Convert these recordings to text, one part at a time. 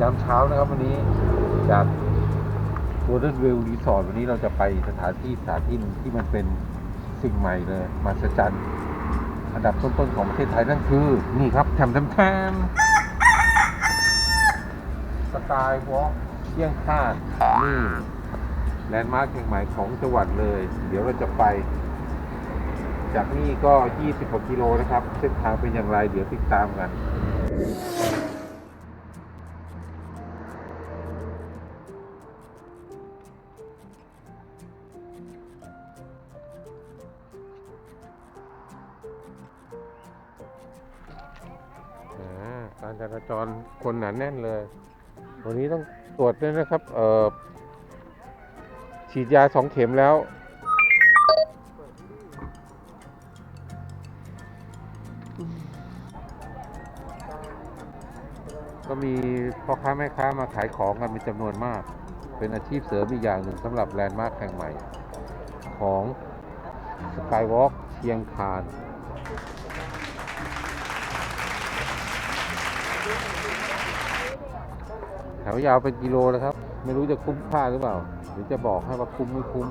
ยามเช้านะครับวันนี้จาก Golden w e l l Resort วันนี้เราจะไปสถานที่สถานที่นึงที่มันเป็นสิ่งใหม่เลยมาสจันอันดับต้นๆของประเทศไทยนั่นคือ นี่ครับแถมแถมแถมสกายวอล์กเที่ยงคาดนี่แลนด์มาร์คแห่งใหม่ของจังหวัดเลย เดี๋ยวเราจะไป จากนี่ก็ 20กว่ากิโลนะครับ เส้นทางเป็นอย่างไร เดี๋ยวติดตามกัน จรคนหนาแน่นเลย วันนี้ต้องตรวจด้วยนะครับ เอ่อฉีดยาสองเข็มแล้ว ก็มีพ่อค้าแม่ค้ามาขายของกันเป็นจำนวนมาก เป็นอาชีพเสริมอีกอย่างหนึ่งสำหรับแลนด์มาร์คแห่งใหม่ ของสกายวอล์กเชียงคาน แถวยาวเป็นกิโลแล้วครับ ไม่รู้จะคุ้มค่าหรือเปล่าเดี๋ยวจะบอกให้ว่าคุ้มไม่คุ้ม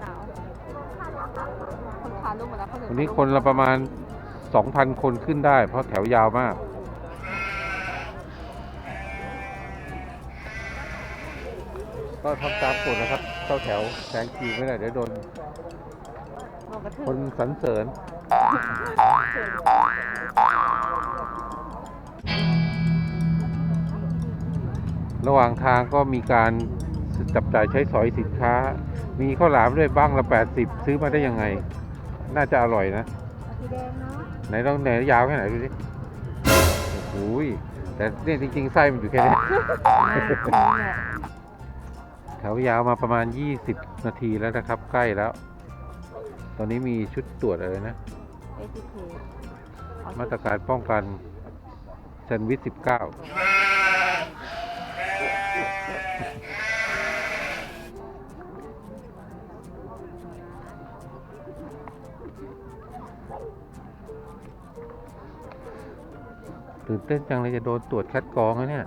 หนาวคนขาลุ่มหมดแล้วคนอื่นวันนี้คนละประมาณ 2,000 คนขึ้นได้ เพราะแถวยาวมาก ก็ทำตามกฎนะครับ เข้าแถวแซงคิวไม่ได้เดี๋ยวโดนโดนกระทืบคนสรรเสริญ ระหว่างทางก็มีการจับจ่ายใช้สอยสินค้า มีข้าวหลามด้วยบ้างละ 80 ซื้อมาได้ยังไง น่าจะอร่อยนะ สีแดงเนาะไหนต้องไหนยาวแค่ไหนดูสิโอ้โหยแต่เนี่ยจริง ๆ ไส้มันอยู่แค่นี้แถวยาวมาประมาณ 20 นาทีแล้วนะครับ ใกล้แล้ว ตอนนี้มีชุดตรวจอะไรนะเอทีเคมาตรการป้องกันแซนด์วิช 19ตื่นเต้นจังเลยจะโดนตรวจคัดกรองแล้วเนี่ย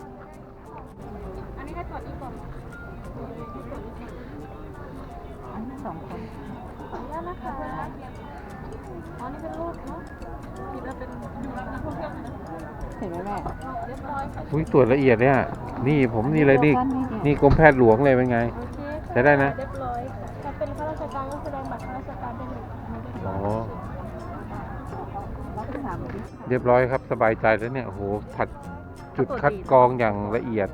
อยค่ะอุ้ยตรวจละเอียดเนี่ย นี่ผมนี่เลยนี่นี่กรมแพทย์หลวงเลยเป็นไงโอเคค่ะใช้ได้นะ เรียบร้อยค่ะถ้าเป็นข้าราชการก็แสดงบัตรข้าราชการได้เลยอ๋อรับเป็นสามดิเรียบร้อยครับสบายใจแล้วเนี่ยโอ้โหผัดจุดคัดกรองอย่างละเอียด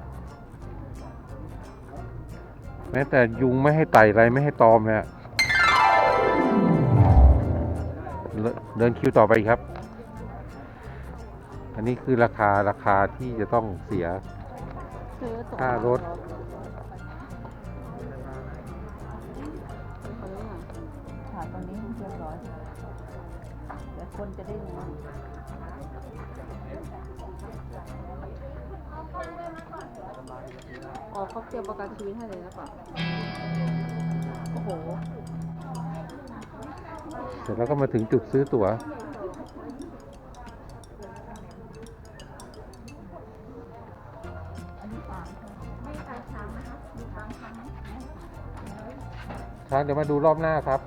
แม้แต่ยุงไม่ให้ไต่อะไรไม่ให้ตอมเนี่ยเดินเดินคิวต่อไปครับ อันนี้คือราคาราคาที่จะต้องเสีย ซื้อตั๋วค่ารถ ค่ะตอนนี้เรียบร้อยเดี๋ยวคนจะได้รู้อ๋อเขาเตรียมประกันชีวิตให้เลยนะป่ะโอ้โห เสร็จแล้วก็มาถึงจุดซื้อตั๋ว เดี๋ยวมาดูรอบหน้าครับ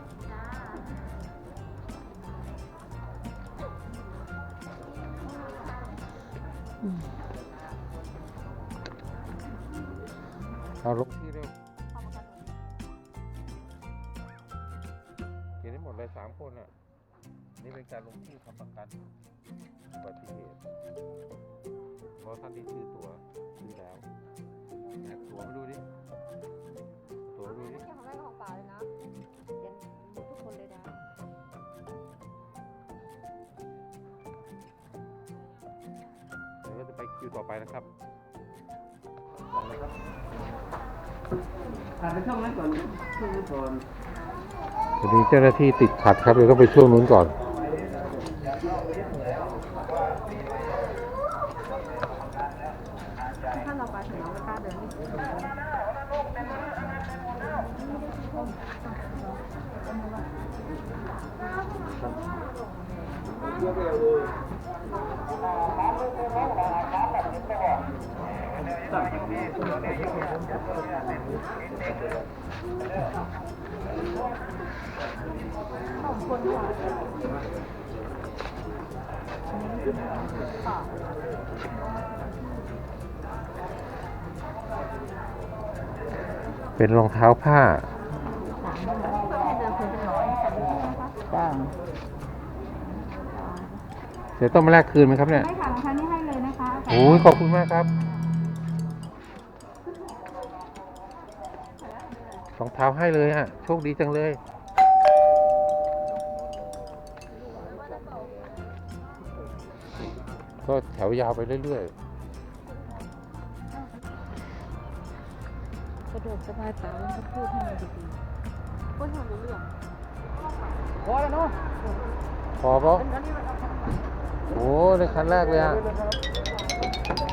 เอาลงที่เร็วเขียนได้หมดเลยสามคนอะ นี่เป็นการลงชื่อทำประกันอุบัติเหตุเพราะท่านที่ซื้อตัวซื้อแล้วแอบตัวมาดูดิ ดูดิของแรกของป่าเลยนะเรียนทุกคนเลยนะเดี๋ยวเราจะไปคิวต่อไปนะครับอ่านไปช่องนั้นก่อนช่องนั้นก่อนพอดีเจ้าหน้าที่ติดขัดครับเลยต้องไปช่วงนู้นก่อนถ้าเราไปถึงเราไม่กล้าเดินนี่ เป็นรองเท้าผ้าจ้าเดี๋ยวต้องมาแลกคืนไหมครับเนี่ยให้ค่ะรองเท้านี้ให้เลยนะคะ โอ้ยขอบคุณมากครับ รองเท้าให้เลยฮะโชคดีจังเลย ก็แถวยาวไปเรื่อยสะดวกสบายเปล่าแล้วก็พูดให้มันดีๆพูดให้มันรู้เรื่องพอแล้วเนาะๆพอปะโอ้ในคันแรกเลยอะ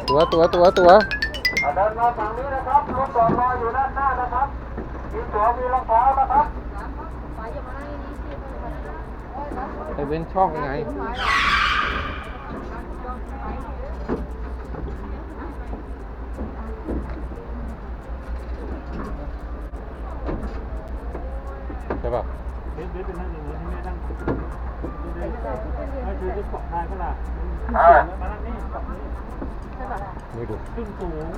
ตัวตัวตัวตัวเดินมาฝั่งนี้นะครับรถจอดรออยู่ด้านหน้านะครับ ไอเว้นช่องยังไงใช่ปะเดี๋ยวเดี๋ยวไปนั่งอย่างนี้ให้แม่นั่งไม่คือจะกาะทายเขาล่ะมานั่งนี่กาะนี่ไม่ดูขึ้นสูง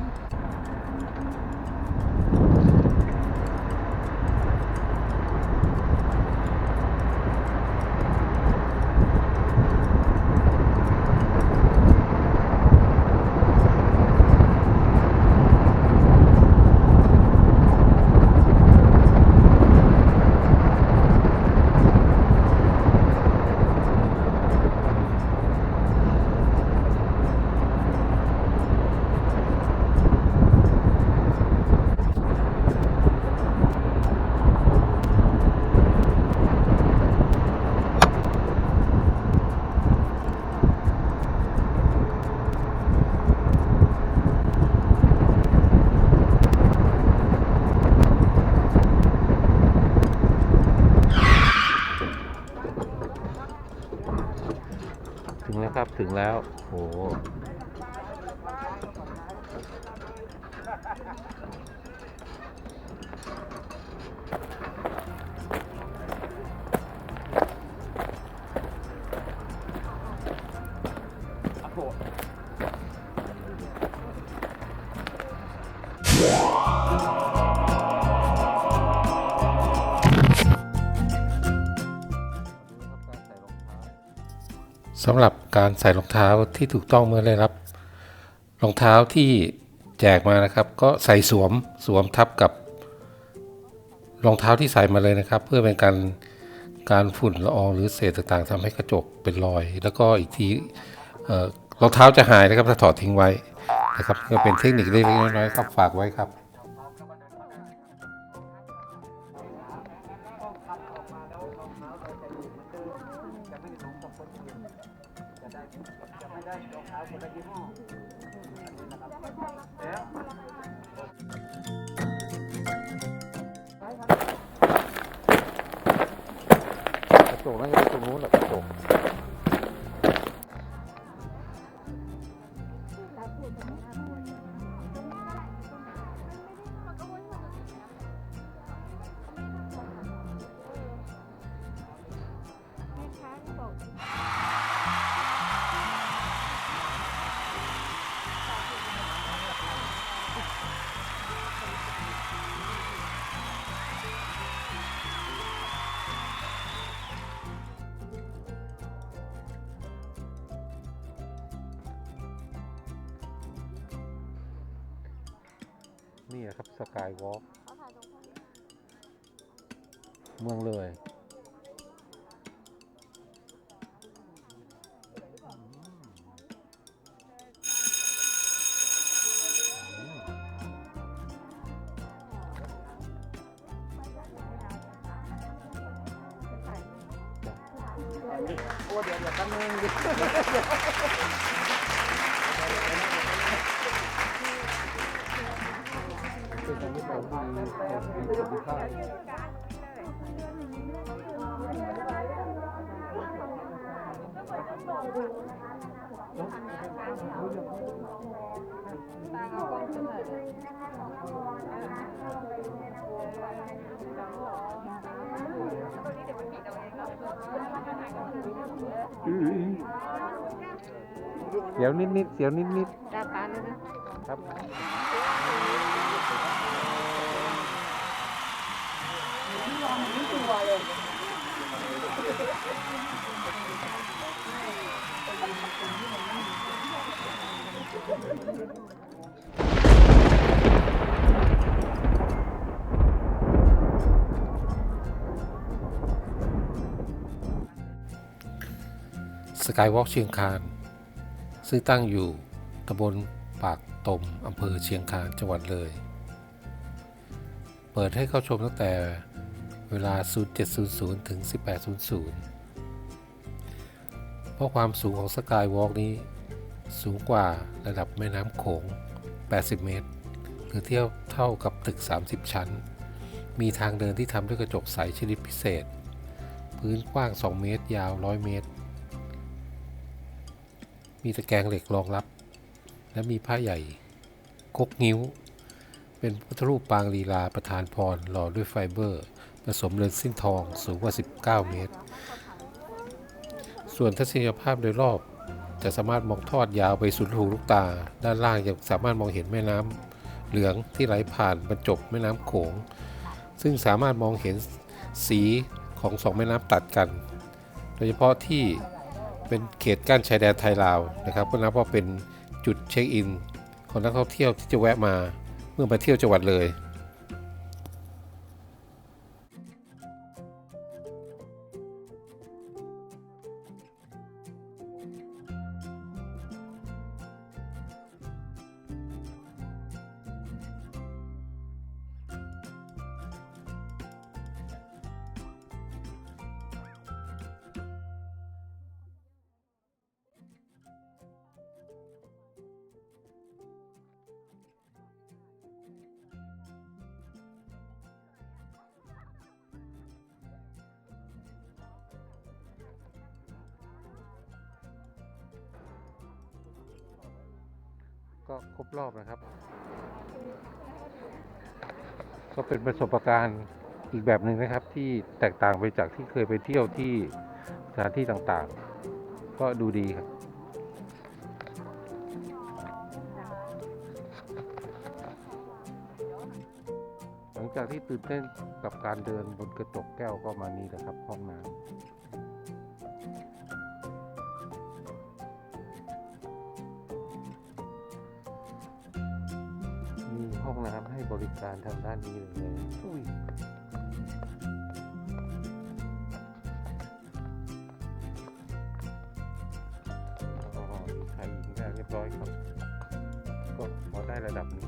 ถึง แล้วโอ้สำหรับ การใส่รองเท้าที่ถูกต้องเมื่อได้รับ รองเท้าที่แจกมานะครับ ก็ใส่สวมสวมทับกับ รองเท้าที่ใส่มาเลยนะครับ เพื่อเป็นการการฝุ่นละอองหรือเศษต่างๆทำให้กระจกเป็นรอย แล้วก็อีกทีรองเท้าจะหายนะครับถ้าถอดทิ้งไว้นะครับก็เป็นเทคนิคเล็กๆน้อยๆครับฝากไว้ครับ สกายวอล์กเมืองเลยโอ้เดี๋ยวเดี๋ยวแป๊บนึง เสียวนิดๆเสียวนิดตาปาเลยนะๆครับ สกายวอล์กเชียงคาน ซึ่งตั้งอยู่ตำบลปากตมอำเภอเชียงคานจังหวัดเลย เปิดให้เข้าชมตั้งแต่เวลา 0700 ถึง 1800 เพราะความสูงของสกายวอล์กนี้ สูงกว่าระดับแม่น้ำโขง 80 เมตร หรือเทียบเท่ากับตึก 30 ชั้น มีทางเดินที่ทำด้วยกระจกใสชนิดพิเศษ พื้นกว้าง 2 เมตร ยาว 100 เมตร มีตะแกรงเหล็กรองรับ และมีผ้าใหญ่ คกงิ้ว เป็นพุทธรูปปางลีลาประธานพรหล่อด้วยไฟเบอร์ ผสมเลนสิ้นทองสูงกว่า 19 เมตร ส่วนทัศนียภาพโดยรอบ จะสามารถมองทอดยาวไปสุดหูลูกตา ด้านล่างยังสามารถมองเห็นแม่น้ำเหลืองที่ไหลผ่านบรรจบแม่น้ำโขง ซึ่งสามารถมองเห็นสีของสองแม่น้ำตัดกัน โดยเฉพาะที่เป็นเขตกั้นชายแดนไทยลาวนะครับก็นับว่าเป็นจุดเช็คอินของนักท่องเที่ยวที่จะแวะมาเมื่อมาเที่ยวจังหวัดเลย ก็ครบรอบนะครับ ก็เป็นประสบการณ์อีกแบบหนึ่งนะครับ ที่แตกต่างไปจากที่เคยไปเที่ยวที่สถานที่ต่างๆ ก็ดูดีครับหลังจากที่ตื่นเต้นกับการเดินบนกระจกแก้วก็มานี่นะครับห้องน้ำ การทางด้านนี้เลยอุ้ยอ๋อมีชายหญิงได้เรียบร้อยครับ ก็พอได้ระดับหนึง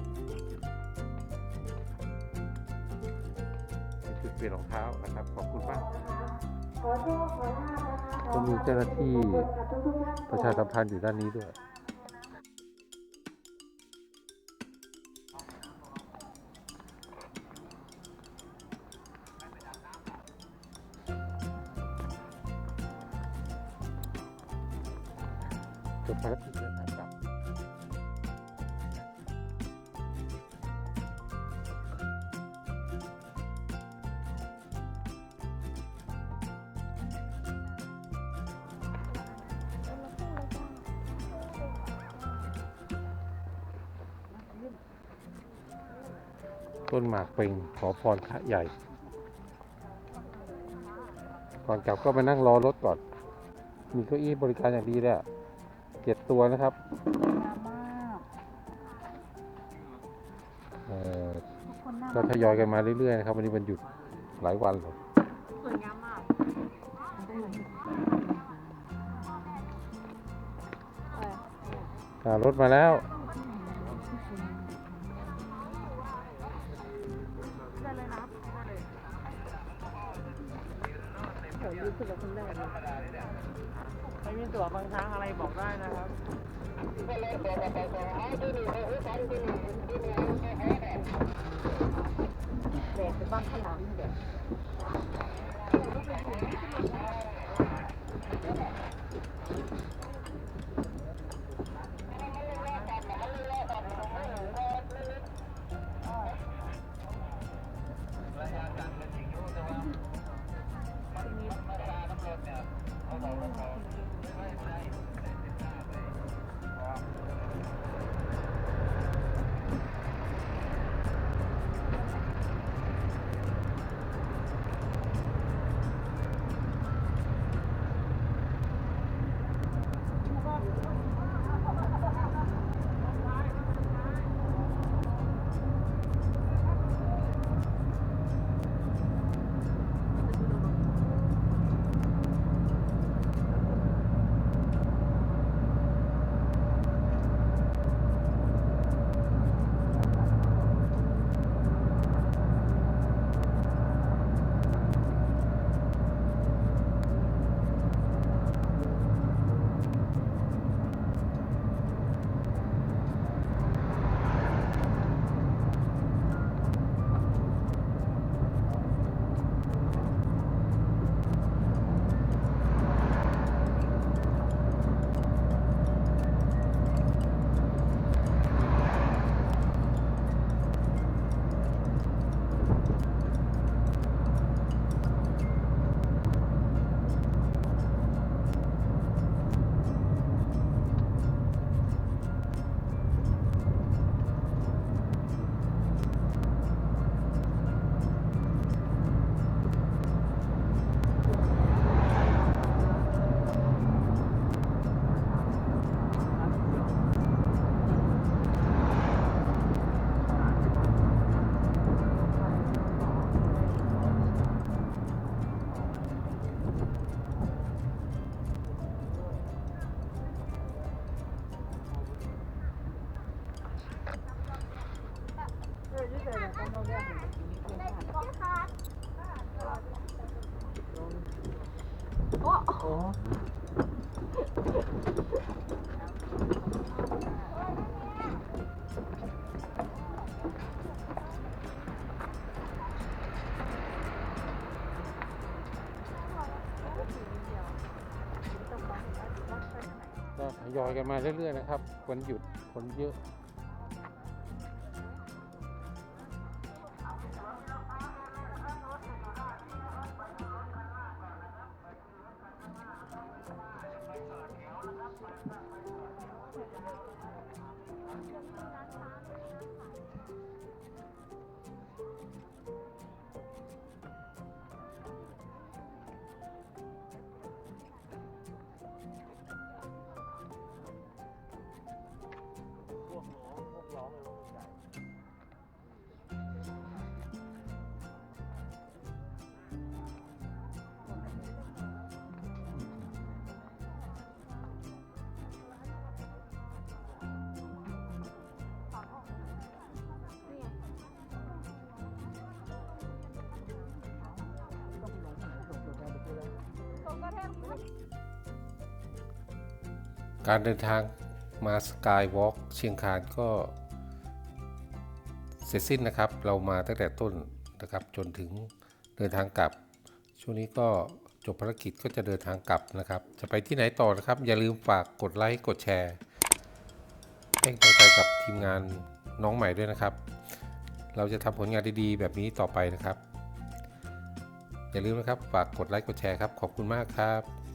เป็นจุดเปลี่ยนรองเท้านะครับ ขอบคุณมากก็มีเจ้าหน้าที่ประชาสัมพันธ์อยู่ด้านนี้ด้วย ต้นหมากเป่งขอพรพระใหญ่ ก่อนกลับก็มานั่งรอรถก่อน มีเก้าอี้บริการอย่างดีเลยอะเจ็ดตัวนะครับเอ่อก็ทยอยกันมาเรื่อยๆนะครับ วันนี้วันหยุดหลายวันเลยสวยงามมากอ่ารถมาแล้ว ยอยกันมาเรื่อยๆนะครับวันหยุดคนเยอะ การเดินทางมาสกายวอล์กเชียงคานก็เสร็จสิ้นนะครับ เรามาตั้งแต่ต้นนะครับจนถึงเดินทางกลับ ช่วงนี้ก็จบภารกิจก็จะเดินทางกลับนะครับ จะไปที่ไหนต่อนะครับ อย่าลืมฝากกดไลค์กดแชร์ให้กำลังใจกับทีมงานน้องใหม่ด้วยนะครับ เราจะทำผลงานดีๆ แบบนี้ต่อไปนะครับ อย่าลืมนะครับฝากกดไลค์กดแชร์ครับขอบคุณมากครับ